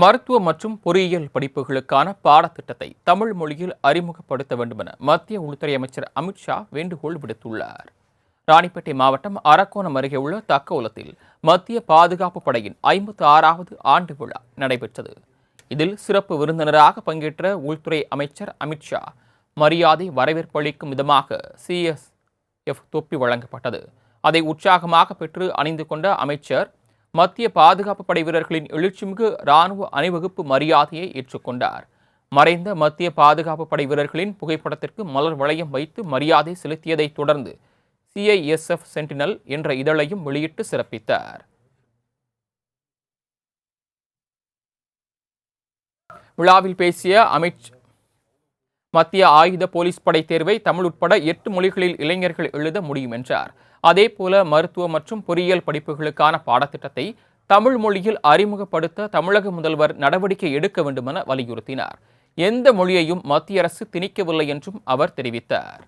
மருத்துவ மற்றும் பொறியியல் படிப்புகளுக்கான பாடத்திட்டத்தை தமிழ் மொழியில் அறிமுகப்படுத்த வேண்டுமென மத்திய உள்துறை அமைச்சர் அமித்ஷா வேண்டுகோள் விடுத்துள்ளார். ராணிப்பேட்டை மாவட்டம் அரக்கோணம் அருகே உள்ள தக்கோலத்தில் மத்திய பாதுகாப்பு படையின் ஐம்பத்தி ஆறாவது ஆண்டு விழா நடைபெற்றது. இதில் சிறப்பு விருந்தினராக பங்கேற்ற உள்துறை அமைச்சர் அமித்ஷா மரியாதை வரவேற்பளிக்கும் விதமாக சிஎஸ்எஃப் தொப்பி வழங்கப்பட்டது. அதை உற்சாகமாக பெற்று அணிந்து கொண்ட அமைச்சர் மத்திய பாதுகாப்பு படை வீரர்களின் எழுச்சிமிகு ராணுவ அணிவகுப்பு மரியாதையை ஏற்றுக்கொண்டார். மறைந்த மத்திய பாதுகாப்பு படை வீரர்களின் புகைப்படத்திற்கு மலர் வளையம் வைத்து மரியாதை செலுத்தியதைத் தொடர்ந்து சிஐஎஸ்எஃப் சென்டினல் என்ற இதழையும் வெளியிட்டு சிறப்பித்தார். விழாவில் பேசிய அமித் மத்திய ஆயுத போலீஸ் படை தேர்வை தமிழ் உட்பட எட்டு மொழிகளில் இளைஞர்கள் எழுத முடியும் என்றார். அதேபோல மருத்துவ மற்றும் பொறியியல் படிப்புகளுக்கான பாடத்திட்டத்தை தமிழ் மொழியில் அறிமுகப்படுத்த தமிழக முதல்வர் நடவடிக்கை எடுக்க வேண்டுமென வலியுறுத்தினார். எந்த மொழியையும் மத்திய அரசு திணிக்கவில்லை என்றும் அவர் தெரிவித்தார்.